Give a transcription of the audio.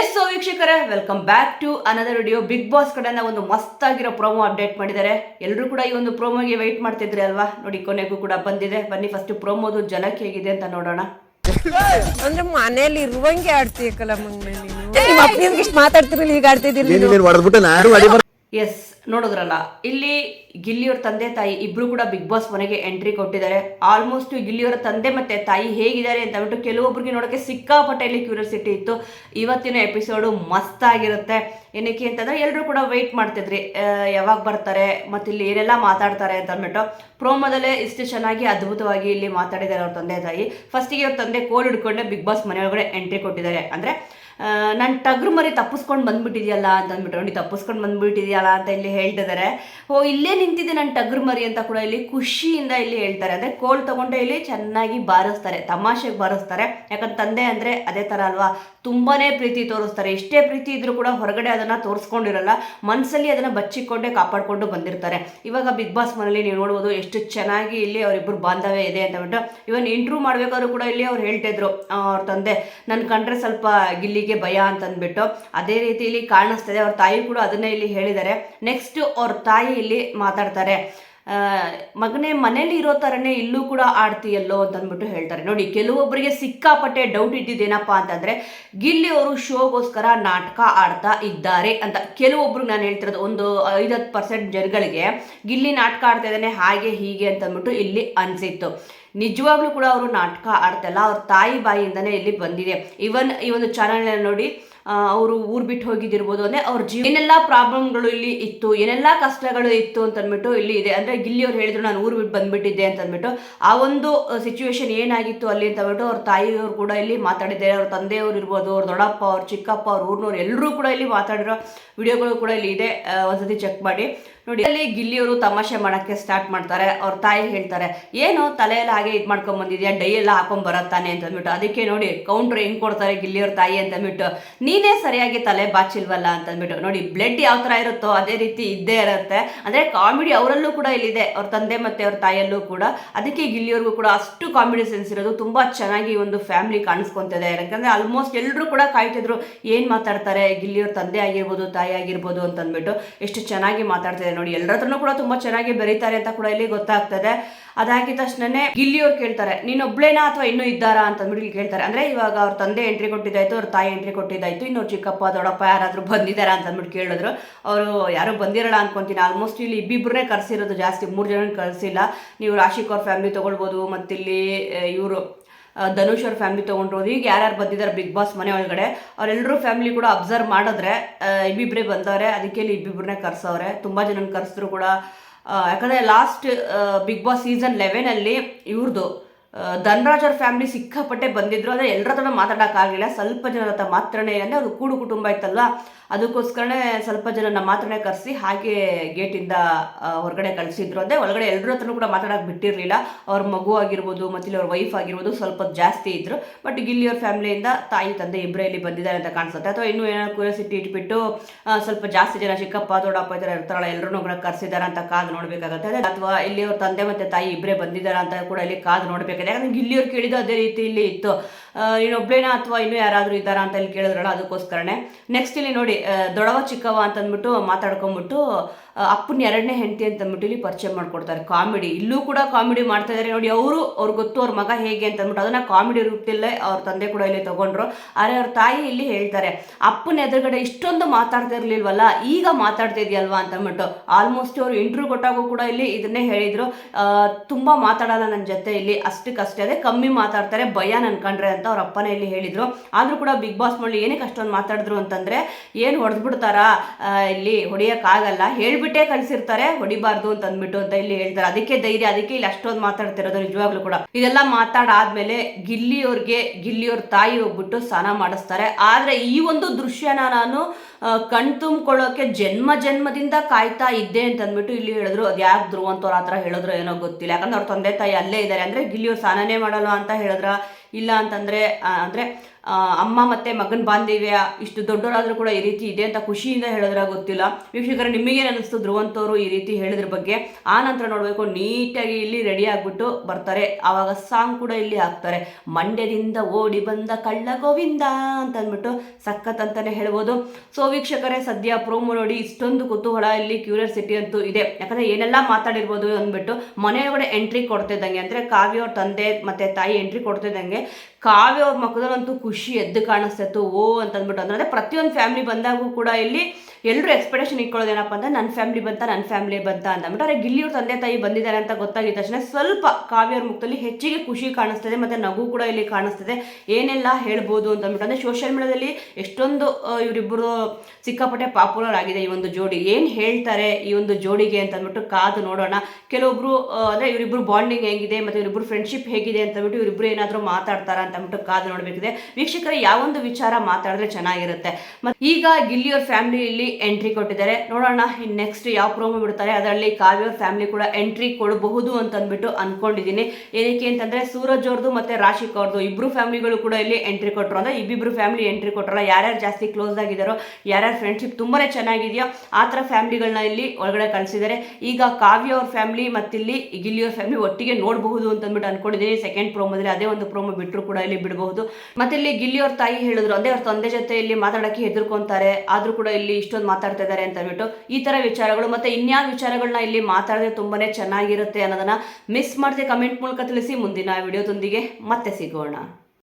S so ವೀಕ್ಷಕರೇ welcome back to another video Bigg Boss ಕಡೆನ ಒಂದು ಮಸ್ತ್ ಆಗಿರೋ ಪ್ರೋಮೋ ಅಪ್ಡೇಟ್ ಮಾಡಿದ್ದಾರೆ. ಎಲ್ಲರೂ ಕೂಡ ಈ ಒಂದು ಪ್ರೋಮೋಗೆ ವೆಯ್ಟ್ ಮಾಡ್ತಿದ್ರಿ ಅಲ್ವಾ? ನೋಡಿ ಕೊನೆಗೂ ಕೂಡ ಬಂದಿದೆ. ಬನ್ನಿ ಫಸ್ಟ್ ಪ್ರೋಮೋದು ಜನಕ್ಕೆ ಹೇಗಿದೆ ಅಂತ ನೋಡೋಣ. ಅಂದ್ರೆ ಮನೇಲಿ ಇರುವಂಗೆ ನಿಮ್ಮ ಅಪ್ಪನಿಗೆ ಇಷ್ಟು ಮಾತಾಡ್ತಿರಲಿಲ್ಲ ಈಗ ಆಡ್ತಿದ್ದೀರಿ ಎಸ್ ನೋಡಿದ್ರಲ್ಲ. ಇಲ್ಲಿ ಗಿಲ್ಲಿಯವ್ರ ತಂದೆ ತಾಯಿ ಇಬ್ರು ಕೂಡ ಬಿಗ್ ಬಾಸ್ ಮನೆಗೆ ಎಂಟ್ರಿ ಕೊಟ್ಟಿದ್ದಾರೆ. ಆಲ್ಮೋಸ್ಟ್ ಗಿಲ್ಲಿಯವರ ತಂದೆ ಮತ್ತೆ ತಾಯಿ ಹೇಗಿದ್ದಾರೆ ಅಂತ ಅಂದ್ಬಿಟ್ಟು ಕೆಲವೊಬ್ಬರಿಗೆ ಸಿಕ್ಕಾಪಟ್ಟೆ ಇಲ್ಲಿ ಕ್ಯೂರಿಯಾಸಿಟಿ ಇತ್ತು. ಇವತ್ತಿನ ಎಪಿಸೋಡು ಮಸ್ತಾಗಿರುತ್ತೆ ಏನಕ್ಕೆ ಅಂತಂದ್ರೆ ಎಲ್ಲರೂ ಕೂಡ ವೆಯ್ಟ್ ಮಾಡ್ತಿದ್ರಿ. ಯಾವಾಗ ಬರ್ತಾರೆ ಮತ್ತೆ ಇಲ್ಲಿ ಏನೆಲ್ಲ ಮಾತಾಡ್ತಾರೆ ಅಂತ ಅಂದ್ಬಿಟ್ಟು ಪ್ರೋಮೋದಲ್ಲೇ ಇಷ್ಟು ಚೆನ್ನಾಗಿ ಅದ್ಭುತವಾಗಿ ಇಲ್ಲಿ ಮಾತಾಡಿದ್ದಾರೆ ಅವ್ರ ತಂದೆ ತಾಯಿ. ಫಸ್ಟಿಗೆ ಅವ್ರ ತಂದೆ ಕೋಲ್ ಹಿಡ್ಕೊಂಡೆ ಬಿಗ್ ಬಾಸ್ ಮನೆಯೊಳಗಡೆ ಎಂಟ್ರಿ ಕೊಟ್ಟಿದ್ದಾರೆ. ಅಂದ್ರೆ ನಾನು ಟಗ್ರು ಮರಿ ತಪ್ಪಿಸ್ಕೊಂಡು ಬಂದ್ಬಿಟ್ಟಿದೆಯಲ್ಲ ಅಂತ ಅಂದ್ಬಿಟ್ಟು ನೋಡಿ ತಪ್ಪಿಸ್ಕೊಂಡು ಬಂದ್ಬಿಟ್ಟಿದೆಯಲ್ಲ ಅಂತ ಇಲ್ಲಿ ಹೇಳ್ತಿದ್ದಾರೆ ಓ, ಇಲ್ಲೇ ನಿಂತಿದೆ ನನ್ನ ಟಗ್ರು ಮರಿ ಅಂತ ಕೂಡ ಇಲ್ಲಿ ಖುಷಿಯಿಂದ ಇಲ್ಲಿ ಹೇಳ್ತಾರೆ. ಅಂದರೆ ಕೋಲ್ ತಗೊಂಡೆ ಇಲ್ಲಿ ಚೆನ್ನಾಗಿ ಬಾರಿಸ್ತಾರೆ, ತಮಾಷೆಗೆ ಬಾರಿಸ್ತಾರೆ. ಯಾಕಂದ್ರೆ ತಂದೆ ಅಂದರೆ ಅದೇ ಥರ ಅಲ್ವಾ? ತುಂಬಾ ಪ್ರೀತಿ ತೋರಿಸ್ತಾರೆ. ಎಷ್ಟೇ ಪ್ರೀತಿ ಇದ್ರೂ ಕೂಡ ಹೊರಗಡೆ ಅದನ್ನು ತೋರಿಸ್ಕೊಂಡಿರಲ್ಲ ಮನಸ್ಸಲ್ಲಿ ಅದನ್ನು ಬಚ್ಚಿಕೊಂಡೇ ಕಾಪಾಡಿಕೊಂಡು ಬಂದಿರ್ತಾರೆ. ಇವಾಗ ಬಿಗ್ ಬಾಸ್ ಮನೇಲಿ ನೀವು ನೋಡ್ಬೋದು ಎಷ್ಟು ಚೆನ್ನಾಗಿ ಇಲ್ಲಿ ಅವರಿಬ್ಬರು ಬಾಂಧವ್ಯ ಇದೆ ಅಂತ ಬಿಟ್ಟು ಇವನ್ ಇಂಟ್ರ್ಯೂ ಮಾಡಬೇಕಾದ್ರೂ ಕೂಡ ಇಲ್ಲಿ ಅವ್ರು ಹೇಳ್ತಿದ್ರು ಅವ್ರ ತಂದೆ ನನ್ನ ಕಂಡ್ರೆ ಸ್ವಲ್ಪ ಗಿಲ್ಲಿಗೆ ಭಯ ಅಂತ ಅಂದ್ಬಿಟ್ಟು ಅದೇ ರೀತಿ ಇಲ್ಲಿ ಕಾಣಿಸ್ತದೆ. ಅವ್ರ ತಾಯಿ ಕೂಡ ಅದನ್ನೇ ಇಲ್ಲಿ ಹೇಳಿದ್ದಾರೆ. ನೆಕ್ಸ್ಟ್ ಅವ್ರ ತಾಯಿ ಇಲ್ಲಿ ಮಾತಾಡ್ತಾರೆ. ಮಗನೇ ಮನೇಲಿ ಇರೋ ಥರನೇ ಇಲ್ಲೂ ಕೂಡ ಆಡ್ತೀಯಲ್ಲೋ ಅಂತ ಅಂದ್ಬಿಟ್ಟು ಹೇಳ್ತಾರೆ. ನೋಡಿ ಕೆಲವೊಬ್ಬರಿಗೆ ಸಿಕ್ಕಾಪಟ್ಟೆ ಡೌಟ್ ಇದ್ದಿದ್ದೇನಪ್ಪ ಅಂತಂದ್ರೆ, ಗಿಲ್ಲಿ ಅವರು ಶೋಗೋಸ್ಕರ ನಾಟಕ ಆಡ್ತಾ ಇದ್ದಾರೆ ಅಂತ. ಕೆಲವೊಬ್ರಿಗೆ ನಾನು ಹೇಳ್ತಿರೋದು ಒಂದು ಐದತ್ತು ಪರ್ಸೆಂಟ್ ಜನಗಳಿಗೆ ಗಿಲ್ಲಿ ನಾಟಕ ಆಡ್ತಾ ಇದ್ದಾನೆ, ಹಾಗೆ ಹೀಗೆ ಅಂತ ಅಂದ್ಬಿಟ್ಟು ಇಲ್ಲಿ ಅನಿಸಿತ್ತು. ನಿಜವಾಗ್ಲೂ ಕೂಡ ಅವರು ನಾಟಕ ಆಡ್ತಲ್ಲ ಅವ್ರ ತಾಯಿ ಬಾಯಿಯಿಂದನೇ ಇಲ್ಲಿ ಬಂದಿದೆ. ಇವನ್ ಈ ಒಂದು ಚಾನಲ್ನ ನೋಡಿ ಅವರು ಊರು ಬಿಟ್ಟು ಹೋಗಿದ್ದಿರ್ಬೋದು ಅಂದರೆ ಅವ್ರ ಜೀವ ಏನೆಲ್ಲ ಪ್ರಾಬ್ಲಮ್ಗಳು ಇಲ್ಲಿ ಇತ್ತು, ಏನೆಲ್ಲ ಕಷ್ಟಗಳು ಇತ್ತು ಅಂತ ಅಂದ್ಬಿಟ್ಟು ಇಲ್ಲಿ ಇದೆ. ಅಂದರೆ ಗಿಲ್ಲಿಯವ್ರು ಹೇಳಿದ್ರು, ನಾನು ಊರು ಬಿಟ್ಟು ಬಂದ್ಬಿಟ್ಟಿದ್ದೆ ಅಂತ ಅಂದ್ಬಿಟ್ಟು. ಆ ಒಂದು ಸಿಚುವೇಶನ್ ಏನಾಗಿತ್ತು ಅಲ್ಲಿ ಅಂತ ಅವ್ರ ತಾಯಿಯವರು ಕೂಡ ಇಲ್ಲಿ ಮಾತಾಡಿದ್ದಾರೆ. ಅವ್ರ ತಂದೆಯವರು ಇರ್ಬೋದು, ಅವ್ರ ದೊಡ್ಡಪ್ಪ, ಅವ್ರ ಚಿಕ್ಕಪ್ಪ, ಅವ್ರ ಊರಿನವ್ರು ಎಲ್ಲರೂ ಕೂಡ ಇಲ್ಲಿ ಮಾತಾಡಿರೋ ವಿಡಿಯೋಗಳು ಕೂಡ ಇಲ್ಲಿ ಇದೆ. ಒಂದ್ಸತಿ ಚೆಕ್ ಮಾಡಿ. ನೋಡಿ, ಅಲ್ಲಿ ಗಿಲ್ಲಿಯವರು ತಮಾಷೆ ಮಾಡೋಕ್ಕೆ ಸ್ಟಾರ್ಟ್ ಮಾಡ್ತಾರೆ. ಅವ್ರ ತಾಯಿ ಹೇಳ್ತಾರೆ, ಏನು, ತಲೆಯೆಲ್ಲ ಹಾಗೆ ಇದು ಮಾಡ್ಕೊಂಡ್ ಬಂದಿದ್ಯಾ? ಡೈ ಎಲ್ಲ ಹಾಕೊಂಡ್ ಬರತ್ತಾನೆ ಅಂತ ಅಂದ್ಬಿಟ್ಟು. ಅದಕ್ಕೆ ನೋಡಿ ಕೌಂಟ್ರ್ ಹೆಂಗ್ ಕೊಡ್ತಾರೆ ಗಿಲ್ಲಿಯವ್ರ ತಾಯಿ ಅಂತ ಅಂದ್ಬಿಟ್ಟು. ನೀನೇ ಸರಿಯಾಗಿ ತಲೆ ಬಾಚಿಲ್ವಲ್ಲ ಅಂತ ಅಂದ್ಬಿಟ್ಟು ನೋಡಿ ಬ್ಲಡ್ ಯಾವ ಥರ ಇರುತ್ತೋ ಅದೇ ರೀತಿ ಇದ್ದೇ ಇರುತ್ತೆ. ಅಂದ್ರೆ ಕಾಮಿಡಿ ಅವರಲ್ಲೂ ಕೂಡ ಇಲ್ಲಿದೆ. ಅವ್ರ ತಂದೆ ಮತ್ತೆ ಅವ್ರ ತಾಯಿಯಲ್ಲೂ ಕೂಡ. ಅದಕ್ಕೆ ಗಿಲ್ಲಿಯವ್ರಿಗೂ ಕೂಡ ಅಷ್ಟು ಕಾಮಿಡಿ ಸೆನ್ಸ್ ಇರೋದು. ತುಂಬಾ ಚೆನ್ನಾಗಿ ಒಂದು ಫ್ಯಾಮಿಲಿ ಕಾಣಿಸ್ಕೊತಿದೆ. ಯಾಕಂದ್ರೆ ಆಲ್ಮೋಸ್ಟ್ ಎಲ್ಲರೂ ಕೂಡ ಕಾಯ್ತಿದ್ರು, ಏನು ಮಾತಾಡ್ತಾರೆ? ಗಿಲ್ಲಿಯವ್ರ ತಂದೆ ಆಗಿರ್ಬೋದು, ತಾಯಿ ಆಗಿರ್ಬೋದು ಅಂತ ಅಂದ್ಬಿಟ್ಟು ಎಷ್ಟು ಚೆನ್ನಾಗಿ ಮಾತಾಡ್ತಿದ್ದಾರೆ. ನೋಡಿ ಎಲ್ಲರ ಹತ್ರನೂ ಕೂಡ ತುಂಬಾ ಚೆನ್ನಾಗಿ ಬರೀತಾರೆ ಅಂತ ಕೂಡ ಇಲ್ಲಿ ಗೊತ್ತಾಗ್ತದೆ. ಅದಾಗಿದ ತಕ್ಷಣನೇ ಗಿಲ್ಲಿಯವ್ರು ಕೇಳ್ತಾರೆ ನೀನು ಒಬ್ಳೇನಾ ಅಥವಾ ಇನ್ನೂ ಇದ್ದಾರಾ ಅಂತ ಅಂದ್ಬಿಟ್ಟು ಕೇಳ್ತಾರೆ. ಅಂದ್ರೆ ಇವಾಗ ಅವ್ರ ತಂದೆ ಎಂಟ್ರಿ ಕೊಟ್ಟಿದ್ದಾಯ್ತು, ಅವ್ರ ತಾಯಿ ಎಂಟ್ರಿ ಕೊಟ್ಟಿದ್ದಾಯ್ತು, ಇನ್ನು ಅವ್ರ ಚಿಕ್ಕಪ್ಪ, ದೊಡ್ಡಪ್ಪ ಯಾರಾದ್ರೂ ಬಂದಿದ್ದಾರಾ ಅಂತ ಅಂದ್ಬಿಟ್ಟು ಕೇಳಿದ್ರು. ಅವರು, ಯಾರು ಬಂದಿರಲ್ಲ ಅನ್ಕೊಂತೀನಿ ಆಲ್ಮೋಸ್ಟ್ ಇಲ್ಲಿ ಇಬ್ಬಿಬ್ಬರೇ ಕರ್ಸಿರೋದು ಜಾಸ್ತಿ, ಮೂರು ಜನ ಕಳ್ಸಿಲ್ಲ ನೀವು ರಾಶಿಕ್ ಅವ್ರ ಫ್ಯಾಮಿಲಿ ತಗೊಳ್ಬೋದು, ಮತ್ತಿಲ್ಲಿ ಇವರು ಧನುಷ್ ಅವ್ರ ಫ್ಯಾಮಿಲಿ ತೊಗೊಂಡ್ರೋದು ಈಗ ಯಾರ್ಯಾರು ಬಂದಿದ್ದಾರೆ ಬಿಗ್ ಬಾಸ್ ಮನೆ ಒಳಗಡೆ ಅವರೆಲ್ಲರೂ ಫ್ಯಾಮಿಲಿ ಕೂಡ ಅಬ್ಸರ್ವ್ ಮಾಡಿದ್ರೆ ಇಬ್ಬಿಬ್ಬರೇ ಬಂದವರೆ, ಅದಕ್ಕೆ ಇಲ್ಲಿ ಇಬ್ಬಿಬ್ರನ್ನೇ ಕರ್ಸವ್ರೆ. ತುಂಬ ಜನನ ಕರೆಸಿದ್ರು ಕೂಡ ಯಾಕಂದ್ರೆ ಲಾಸ್ಟ್ ಬಿಗ್ ಬಾಸ್ ಸೀಸನ್ ಲೆವೆನಲ್ಲಿ ಇವ್ರದ್ದು ಧನ್ರಾಜ್ ಫ್ಯಾಮಿಲಿ ಸಿಕ್ಕಾಪಟ್ಟೆ ಬಂದಿದ್ರು, ಆದರೆ ಎಲ್ಲರ ಹತ್ರ ಮಾತಾಡೋಕ್ಕಾಗಲಿಲ್ಲ ಸ್ವಲ್ಪ ಜನರ ಹತ್ರ ಮಾತ್ರನೇ ಅಂದರೆ ಅದು ಕೂಡು ಕುಟುಂಬ ಇತ್ತಲ್ಲ, ಅದಕ್ಕೋಸ್ಕರನೇ ಸ್ವಲ್ಪ ಜನನ ಮಾತ್ರನೇ ಕರೆಸಿ ಹಾಗೆ ಗೇಟಿಂದ ಹೊರಗಡೆ ಕಳಿಸಿದ್ರು. ಅಂದರೆ ಒಳಗಡೆ ಎಲ್ಲರ ಹತ್ರನೂ ಕೂಡ ಮಾತಾಡೋಕೆ ಬಿಟ್ಟಿರಲಿಲ್ಲ. ಅವ್ರ ಮಗು ಆಗಿರ್ಬೋದು, ಮತ್ತು ಅವ್ರ ವೈಫ್ ಆಗಿರ್ಬೋದು, ಸ್ವಲ್ಪ ಜಾಸ್ತಿ ಇದ್ರು. ಬಟ್ ಇಲ್ಲಿ ಅವ್ರ ಫ್ಯಾಮಿಲಿಯಿಂದ ತಾಯಿ, ತಂದೆ ಇಬ್ಬರೇ ಇಲ್ಲಿ ಬಂದಿದ್ದಾರೆ ಅಂತ ಕಾಣಿಸುತ್ತೆ. ಅಥವಾ ಇನ್ನೂ ಏನೋ ಕ್ಯೂರಿಯಾಸಿಟಿ ಇಟ್ಬಿಟ್ಟು ಸ್ವಲ್ಪ ಜಾಸ್ತಿ ಜನ ಚಿಕ್ಕಪ್ಪ, ದೊಡ್ಡಪ್ಪ ಈ ಥರ ಇರ್ತಾರಲ್ಲ ಎಲ್ಲರೂ ಕೂಡ ಕರೆಸಿದಾರ ಅಂತ ಕಾದು ನೋಡಬೇಕಾಗತ್ತೆ. ಅಥವಾ ಇಲ್ಲಿ ಅವ್ರ ತಂದೆ ಮತ್ತು ತಾಯಿ ಇಬ್ಬರೇ ಬಂದಿದ್ದಾರೆ ಅಂತ ಕೂಡ ಇಲ್ಲಿ ಕಾದು ನೋಡಬೇಕಾಗಿದೆ ಯಾಕಂದ್ರೆ ಇಲ್ಲಿಯವ್ರು ಕೇಳಿದ್ದು ಅದೇ ರೀತಿ ಇಲ್ಲಿ ಇತ್ತು. ಆ, ಇನ್ನೊಬ್ಳೇನಾ ಅಥವಾ ಇನ್ನೂ ಯಾರಾದರೂ ಇದ್ದಾರಾ ಅಂತ ಇಲ್ಲಿ ಕೇಳಿದ್ರಲ್ಲ ಅದಕ್ಕೋಸ್ಕರನೇ. ನೆಕ್ಸ್ಟ್ ಇಲ್ಲಿ ನೋಡಿ ದೊಡವ ಚಿಕ್ಕವ ಅಂತ ಅಂದ್ಬಿಟ್ಟು ಮಾತಾಡ್ಕೊಂಡ್ಬಿಟ್ಟು ಆ, ಅಪ್ಪನ ಎರಡನೇ ಹೆಂಡತಿ ಅಂತಂದ್ಬಿಟ್ಟು ಇಲ್ಲಿ ಪರಿಚಯ ಮಾಡ್ಕೊಡ್ತಾರೆ. ಕಾಮಿಡಿ ಇಲ್ಲೂ ಕೂಡ ಕಾಮಿಡಿ ಮಾಡ್ತಾ ಇದ್ದಾರೆ ನೋಡಿ ಅವರು ಅವ್ರಿಗೆ ಗೊತ್ತು ಅವ್ರ ಮಗ ಹೇಗೆ ಅಂತಂದ್ಬಿಟ್ಟು ಅದನ್ನು ಕಾಮಿಡಿ ರೂಪದಲ್ಲೇ ಅವ್ರ ತಂದೆ ಕೂಡ ಇಲ್ಲಿ ತಗೊಂಡ್ರು. ಆದರೆ ಅವ್ರ ತಾಯಿ ಇಲ್ಲಿ ಹೇಳ್ತಾರೆ ಅಪ್ಪನ ಎದುರುಗಡೆ ಇಷ್ಟೊಂದು ಮಾತಾಡ್ತಾ ಇರಲಿಲ್ವಲ್ಲ ಈಗ ಮಾತಾಡ್ತಾ ಇದೆಯಲ್ವಾ? ಅಂತಂದ್ಬಿಟ್ಟು. ಆಲ್ಮೋಸ್ಟ್ ಅವರು ಇಂಟರ್ವ್ಯೂ ಕೊಟ್ಟಾಗೂ ಕೂಡ ಇಲ್ಲಿ ಇದನ್ನೇ ಹೇಳಿದ್ರು. ತುಂಬ ಮಾತಾಡಲ್ಲ ನನ್ನ ಜೊತೆ ಇಲ್ಲಿ ಅಷ್ಟಕ್ಕಷ್ಟೇ ಅದೇ ಕಮ್ಮಿ ಮಾತಾಡ್ತಾರೆ ಭಯ ನನ್ಕಂಡ್ರೆ ಅವ್ರ ಅಪ್ಪನೇ ಇಲ್ಲಿ ಹೇಳಿದ್ರು. ಆದರೂ ಕೂಡ ಬಿಗ್ ಬಾಸ್ ಮಳ್ಳಿ ಏನಕ್ಕೆ ಅಷ್ಟೊಂದು ಮಾತಾಡಿದ್ರು ಅಂತಂದ್ರೆ, ಏನು ಹೊಡೆದ್ಬಿಡ್ತಾರಾ? ಇಲ್ಲಿ ಹೊಡಿಯೋಕ್ಕಾಗಲ್ಲ. ಹೇಳ್ಬಿಟ್ಟೇ ಕಳಿಸಿರ್ತಾರೆ. ಹೊಡಿಬಾರ್ದು ಅಂತ ಅಂದ್ಬಿಟ್ಟು ಅಂತ ಇಲ್ಲಿ ಹೇಳ್ತಾರೆ. ಅದಕ್ಕೆ ಧೈರ್ಯ, ಅದಕ್ಕೆ ಇಲ್ಲಿ ಅಷ್ಟೊಂದು ಮಾತಾಡ್ತಿರೋದು ನಿಜವಾಗ್ಲೂ ಕೂಡ. ಇದೆಲ್ಲ ಮಾತಾಡಾದ್ಮೇಲೆ ಗಿಲ್ಲಿಯವ್ರಿಗೆ ಗಿಲ್ಲಿಯವ್ರ ತಾಯಿ ಹೋಗ್ಬಿಟ್ಟು ಸ್ನಾನ ಮಾಡಿಸ್ತಾರೆ. ಆದ್ರೆ ಈ ಒಂದು ದೃಶ್ಯನ ನಾನು ಕಣ್ತುಂಬ್ಕೊಳ್ಳೋಕೆ ಕಣ್ ತುಂಬ್ಕೊಳ್ಳೋಕೆ ಜನ್ಮ ಜನ್ಮದಿಂದ ಕಾಯ್ತಾ ಇದ್ದೆ ಅಂತ ಅಂದ್ಬಿಟ್ಟು ಇಲ್ಲಿ ಹೇಳಿದ್ರು. ಅದು ಯಾಕೆ ಧ್ರುವಂತವ್ರು ಆ ಥರ ಹೇಳಿದ್ರು ಏನೋ ಗೊತ್ತಿಲ್ಲ. ಯಾಕಂದ್ರೆ ಅವ್ರ ತಂದೆ ತಾಯಿ ಅಲ್ಲೇ ಇದ್ದಾರೆ ಅಂದ್ರೆ ಗಿಲ್ಲಿಯವ್ರು ಸ್ನಾನನೇ ಮಾಡಲ್ಲ ಅಂತ ಹೇಳಿದ್ರ? ಇಲ್ಲ ಅಂತಂದರೆ ಅಂದರೆ ಅಮ್ಮ ಮತ್ತೆ ಮಗನ ಬಾಂಧವ್ಯ ಇಷ್ಟು ದೊಡ್ಡವರಾದರೂ ಕೂಡ ಈ ರೀತಿ ಇದೆ ಅಂತ ಖುಷಿಯಿಂದ ಹೇಳಿದ್ರೆ ಗೊತ್ತಿಲ್ಲ. ವೀಕ್ಷಕರ, ನಿಮಗೇನು ಅನಿಸ್ತು ಧ್ರುವಂತವರು ಈ ರೀತಿ ಹೇಳಿದ್ರ ಬಗ್ಗೆ? ಆ ನಂತರ ನೋಡಬೇಕು, ನೀಟಾಗಿ ಇಲ್ಲಿ ರೆಡಿ ಆಗಿಬಿಟ್ಟು ಬರ್ತಾರೆ. ಆವಾಗ ಸಾಂಗ್ ಕೂಡ ಇಲ್ಲಿ ಹಾಕ್ತಾರೆ. ಮಂಡ್ಯದಿಂದ ಓಡಿ ಬಂದ ಕಳ್ಳ ಗೋವಿಂದ ಅಂತ ಅಂದ್ಬಿಟ್ಟು ಸಖತ್ ಅಂತಾನೆ ಹೇಳ್ಬೋದು. ಸೊ ವೀಕ್ಷಕರೇ, ಸದ್ಯ ಪ್ರೋಮೋ ನೋಡಿ ಇಷ್ಟೊಂದು ಕುತೂಹಲ ಇಲ್ಲಿ ಕ್ಯೂರಿಯಾಸಿಟಿ ಅಂತೂ ಇದೆ. ಯಾಕಂದ್ರೆ ಏನೆಲ್ಲ ಮಾತಾಡಿರ್ಬೋದು ಅಂದ್ಬಿಟ್ಟು ಮನೆಯೊಳಗಡೆ ಎಂಟ್ರಿ ಕೊಡ್ತಿದ್ದಂಗೆ, ಅಂದ್ರೆ ಕಾವ್ಯ ಅವ್ರ ತಂದೆ ಮತ್ತೆ ತಾಯಿ ಎಂಟ್ರಿ ಕೊಡ್ತಿದ್ದಂಗೆ ಕಾವ್ಯ ಅವ್ರ ಮಕ್ಕದಲ್ಲಂತೂ ಖುಷಿ ಎದ್ದು ಕಾಣಿಸ್ತಿತ್ತು, ಓ ಅಂತ ಅಂದ್ಬಿಟ್ಟು ಅಂದ್ರೆ ಪ್ರತಿಯೊಂದು ಫ್ಯಾಮಿಲಿ ಬಂದಾಗೂ ಕೂಡ ಇಲ್ಲಿ ಎಲ್ಲರೂ ಎಕ್ಸ್ಪೆಕ್ಟೇಷನ್ ಇಟ್ಕೊಳ್ಳೋದು ಏನಪ್ಪ ಅಂದ್ರೆ ನನ್ನ ಫ್ಯಾಮಿಲಿ ಬಂತ ನನ್ನ ಫ್ಯಾಮಿಲಿ ಬಂತ ಅಂತ ಅಂದ್ಬಿಟ್ಟು ಅವ್ರೆ ಗಿಲ್ಲಿಯವ್ರ ತಂದೆ ತಾಯಿ ಬಂದಿದ್ದಾರೆ ಅಂತ ಗೊತ್ತಾಗಿದ್ದ ತಕ್ಷಣ ಸ್ವಲ್ಪ ಕಾವ್ಯವ್ರ ಮುಖದಲ್ಲಿ ಹೆಚ್ಚಿಗೆ ಖುಷಿ ಕಾಣಿಸ್ತದೆ, ಮತ್ತೆ ನಗು ಕೂಡ ಇಲ್ಲಿ ಕಾಣಿಸ್ತದೆ. ಏನೆಲ್ಲ ಹೇಳ್ಬೋದು ಅಂತ ಅಂದ್ಬಿಟ್ಟು ಅಂದ್ರೆ ಸೋಷಿಯಲ್ ಮೀಡಿಯಾದಲ್ಲಿ ಎಷ್ಟೊಂದು ಇವರಿಬ್ಬರು ಸಿಕ್ಕಾಪಟ್ಟೆ ಪಾಪ್ಯುಲರ್ ಆಗಿದೆ ಈ ಒಂದು ಜೋಡಿ. ಏನು ಹೇಳ್ತಾರೆ ಈ ಒಂದು ಜೋಡಿಗೆ ಅಂತ ಅಂದ್ಬಿಟ್ಟು ಕಾದು ನೋಡೋಣ. ಕೆಲವೊಬ್ರು ಅಂದರೆ ಇವರಿಬ್ರು ಬಾಂಡಿಂಗ್ ಹೇಗಿದೆ, ಮತ್ತೆ ಇವರಿಬ್ರು ಫ್ರೆಂಡ್ಶಿಪ್ ಹೇಗಿದೆ ಅಂತ ಅಂದ್ಬಿಟ್ಟು ಇವರಿಬ್ರು ಏನಾದರೂ ಮಾತಾಡ್ತಾರ ಅಂತ ಅಂದ್ಬಿಟ್ಟು ಕಾದು ನೋಡಬೇಕಿದೆ. ವೀಕ್ಷಕರ, ಯಾವೊಂದು ವಿಚಾರ ಮಾತಾಡಿದ್ರೆ ಚೆನ್ನಾಗಿರುತ್ತೆ. ಮತ್ತೆ ಈಗ ಗಿಲ್ಲಿಯವ್ರ ಫ್ಯಾಮಿಲಿಯಲ್ಲಿ ಎಂಟ್ರಿ ಕೊಟ್ಟಿದ್ದಾರೆ. ನೋಡೋಣ ಇನ್ನು ನೆಕ್ಸ್ಟ್ ಯಾವ ಪ್ರೋಮೋ ಬಿಡ್ತಾರೆ, ಅದರಲ್ಲಿ ಕಾವ್ಯವ್ರ ಫ್ಯಾಮಿಲಿ ಕೂಡ ಎಂಟ್ರಿ ಕೊಡಬಹುದು ಅಂತ ಅಂದ್ಬಿಟ್ಟು ಅನ್ಕೊಂಡಿದ್ದೀನಿ. ಏನಕ್ಕೆ ಅಂತಂದ್ರೆ, ಸೂರಜ್ ಅವ್ರದ್ದು ಮತ್ತೆ ರಾಶಿಕ್ ಅವ್ರದ್ದು ಇಬ್ರು ಫ್ಯಾಮಿಲಿಗಳು ಕೂಡ ಇಲ್ಲಿ ಎಂಟ್ರಿ ಕೊಟ್ಟರು ಅಂದ್ರೆ ಇಬ್ಬಿಬ್ರು ಫ್ಯಾಮಿಲಿ ಎಂಟ್ರಿ ಕೊಟ್ಟರಲ್ಲ ಯಾರ್ಯಾರು ಜಾಸ್ತಿ ಕ್ಲೋಸ್ ಆಗಿದ್ದಾರೋ ಯಾರ್ಯಾರು ಫ್ರೆಂಡ್ಶಿಪ್ ತುಂಬಾನೇ ಚೆನ್ನಾಗಿದೆಯೋ, ಆ ಥರ ಫ್ಯಾಮಿಲಿಗಳನ್ನ ಇಲ್ಲಿ ಒಳಗಡೆ ಕಳಿಸಿದ್ದಾರೆ. ಈಗ ಕಾವ್ಯ ಅವ್ರ ಫ್ಯಾಮಿಲಿ ಮತ್ತಿಲ್ಲಿ ಗಿಲ್ಲಿಯವ್ರ ಫ್ಯಾಮಿಲಿ ಒಟ್ಟಿಗೆ ನೋಡಬಹುದು ಅಂತ ಅಂದ್ಬಿಟ್ಟು ಅನ್ಕೊಂಡಿದ್ದೀನಿ ಸೆಕೆಂಡ್ ಪ್ರೋಮೋದಲ್ಲಿ ಅದೇ ಒಂದು ಪ್ರೋಮೋ ಬಿಟ್ಟರು ಕೂಡ ಇಲ್ಲಿ ಬಿಡಬಹುದು. ಮತ್ತೆ ಇಲ್ಲಿ ಗಿಲ್ಲಿ ಅವ್ರ ತಾಯಿ ಹೇಳಿದ್ರು ಅಂದ್ರೆ ಅವ್ರ ತಂದೆ ಜೊತೆ ಇಲ್ಲಿ ಮಾತಾಡಕ್ಕೆ ಹೆದರ್ಕೊಂತಾರೆ, ಆದ್ರೂ ಕೂಡ ಇಲ್ಲಿ ಇಷ್ಟೊಂದು ಮಾತಾಡ್ತಾ ಇದ್ದಾರೆ ಅಂತ ಹೇಳ್ಬಿಟ್ಟು ಈ ತರ ವಿಚಾರಗಳು ಮತ್ತೆ ಇನ್ಯಾವ ವಿಚಾರಗಳನ್ನ ಇಲ್ಲಿ ಮಾತಾಡಿದ್ರೆ ತುಂಬಾನೇ ಚೆನ್ನಾಗಿರುತ್ತೆ ಅನ್ನೋದನ್ನ ಮಿಸ್ ಮಾಡದೆ ಕಮೆಂಟ್ ಮೂಲಕ ತಿಳಿಸಿ ಮುಂದಿನ ವಿಡಿಯೋದೊಂದಿಗೆ ಮತ್ತೆ ಸಿಗೋಣ.